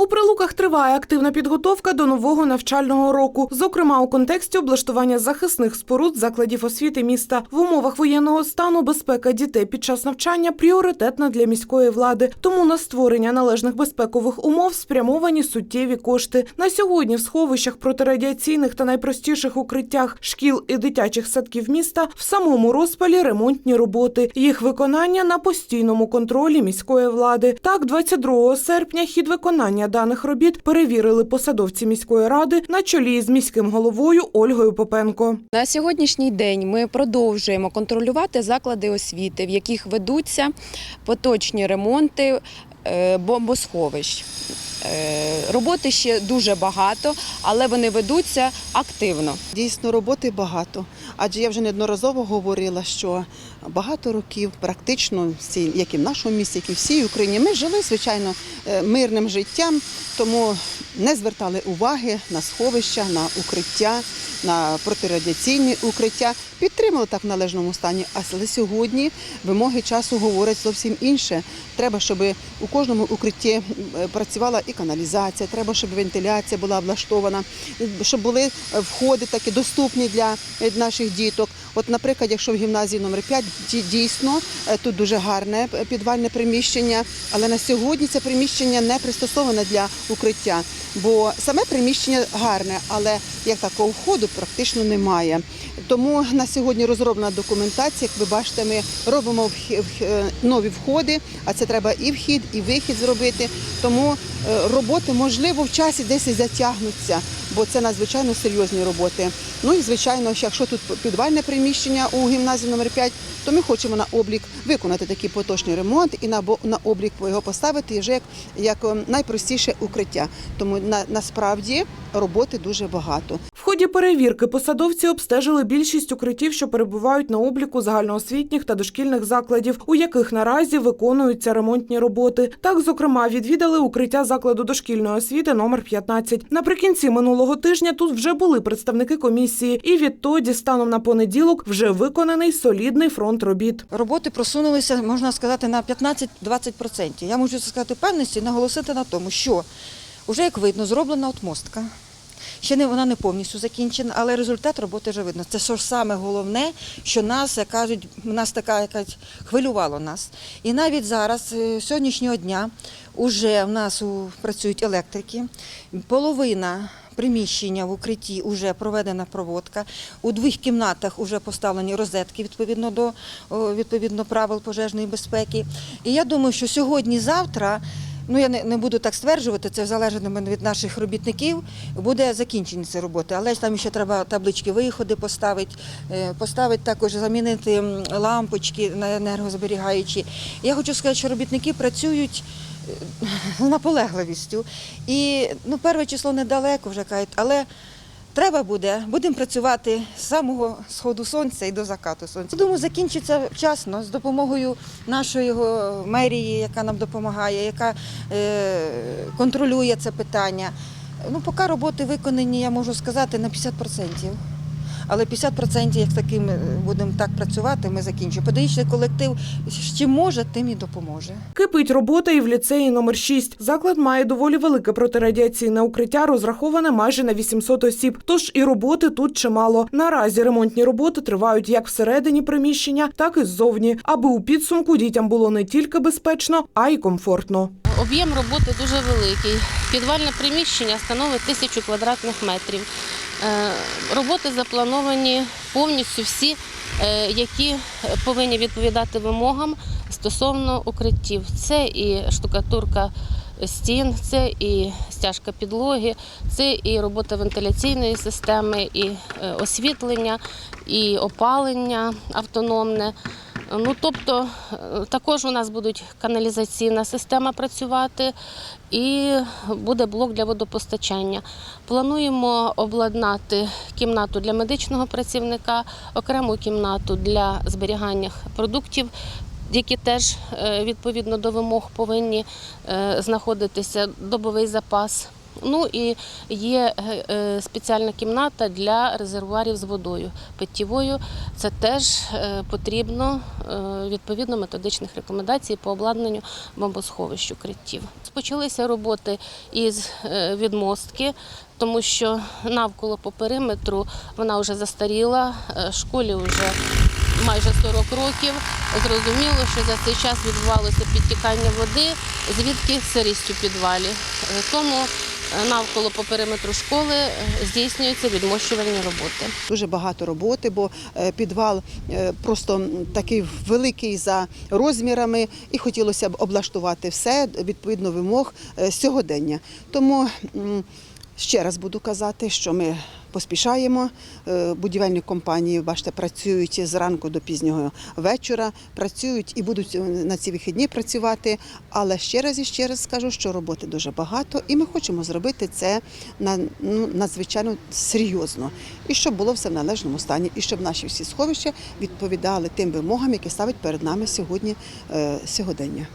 У прилуках триває активна підготовка до нового навчального року, зокрема у контексті облаштування захисних споруд закладів освіти міста в умовах воєнного стану. Безпека дітей під час навчання пріоритетна для міської влади. Тому на створення належних безпекових умов спрямовані суттєві кошти. На сьогодні в сховищах протирадіаційних та найпростіших укриттях шкіл і дитячих садків міста в самому розпалі ремонтні роботи. Їх виконання на постійному контролі міської влади. Так, 22 серпня хід виконання даних робіт перевірили посадовці міської ради на чолі з міським головою Ольгою Попенко. На сьогоднішній день ми продовжуємо контролювати заклади освіти, в яких ведуться поточні ремонти е, бомбосховищ. Е, Роботи ще дуже багато, але вони ведуться активно. Дійсно, роботи багато. Адже я вже неодноразово говорила, що багато років, практично всі, як і в нашому місті, як і всій Україні, ми жили, звичайно, е, мирним життям, тому не звертали уваги на сховища, на укриття, на протирадіаційні укриття. Підтримали так в належному стані. Але сьогодні вимоги часу говорять зовсім інше. Треба, щоб у кожному укритті е, працювала і каналізація, треба, щоб вентиляція була облаштована, щоб були е, входи такі доступні для е, наших діток. От, наприклад, якщо в гімназії номер 5 дійсно е, тут дуже гарне підвальне приміщення, але на сьогодні це приміщення не пристосоване для укриття, бо саме приміщення гарне, але як такого входу практично немає. Тому на сьогодні розроблена документація. Як ви бачите, ми робимо е, нові входи, а це треба і вхід, і вихід зробити. Тому е, роботи можливо в часі десь затягнуться, бо це надзвичайно серйозні роботи. Ну і звичайно, якщо тут підвальне приміщення у гімназії номер 5 то ми хочемо на облік виконати такий поточний ремонт і на на облік його поставити вже як, як ем, найпростіше укриття. Тому на, насправді роботи дуже багато. Ході перевірки посадовці обстежили більшість укриттів, що перебувають на обліку загальноосвітніх та дошкільних закладів, у яких наразі виконуються ремонтні роботи. Так, зокрема, відвідали укриття закладу дошкільної освіти номер 15. Наприкінці минулого тижня тут вже були представники комісії, і відтоді, станом на понеділок, вже виконаний солідний фронт робіт. Роботи просунулися, можна сказати, на 15-20%. Я можу сказати впевненості і наголосити на тому, що вже, як видно, зроблена отмостка. Ще не вона не повністю закінчена, але результат роботи вже видно. Це ж саме головне, що нас, як кажуть, нас така якась хвилювало нас. І навіть зараз, е, сьогоднішнього дня, уже в нас працюють електрики, половина. Приміщення в укритті вже проведена проводка. У двох кімнатах вже поставлені розетки відповідно до відповідно правил пожежної безпеки. І я думаю, що сьогодні-завтра, ну я не, не буду так стверджувати, це залежатиме від наших робітників, буде закінчені ці роботи. Але ж там ще треба таблички виходи поставити, е, поставити також замінити лампочки на енергозберігаючі. Я хочу сказати, що робітники працюють е, наполегливістю. І ну, перше число недалеко вже кажуть, але треба буде, будемо працювати з самого сходу сонця і до закату сонця. Думаю, закінчиться вчасно з допомогою нашої мерії, яка нам допомагає, яка е, контролює це питання. Ну, поки роботи виконані, я можу сказати, на 50%. Але 50% як таким е, будемо так працювати, ми закінчимо. Педагогічний колектив чим може, тим і допоможе. Кипить робота і в ліцеї номер 6. Заклад має доволі велике протирадіаційне укриття, розраховане майже на 800 осіб. Тож і роботи тут чимало. Наразі ремонтні роботи тривають як всередині приміщення, так і ззовні, аби у підсумку дітям було не тільки безпечно, а й комфортно. Об'єм роботи дуже великий. Підвальне приміщення становить тисячу квадратних метрів. Е, Роботи заплановані повністю всі, е, які повинні відповідати вимогам стосовно укриттів. Це і штукатурка стін, це і стяжка підлоги, це і робота вентиляційної системи, і е, освітлення, і опалення автономне. Ну, тобто е, також у нас буде каналізаційна система працювати і буде блок для водопостачання. Плануємо обладнати кімнату для медичного працівника, окрему кімнату для зберігання продуктів. Які теж е, відповідно до вимог повинні е, знаходитися добовий запас Ну і є е, е, спеціальна кімната для резервуарів з водою питтєвою. Це теж е, потрібно відповідно методичних рекомендацій по обладнанню бомбосховищ укриттів. Почалися роботи із відмостки, тому що навколо по периметру вона вже застаріла, школі вже майже 40 років. Зрозуміло, що за цей час відбувалося підтікання води, звідки сирість у підвалі. Тому навколо по периметру школи е, здійснюються відмощувальні роботи. Дуже багато роботи, бо е, підвал е, просто такий великий за розмірами, і хотілося б облаштувати все відповідно вимог сьогодення. Тому ще раз буду казати, що ми поспішаємо. Е, Будівельні компанії, бачите, працюють зранку до пізнього вечора, працюють і будуть е, на ці вихідні працювати. Але ще раз і ще раз скажу, що роботи дуже багато, і ми хочемо зробити це на ну, надзвичайно серйозно, і щоб було все в належному стані, і щоб наші всі сховища відповідали тим вимогам, які ставить перед нами сьогодні е, сьогодення.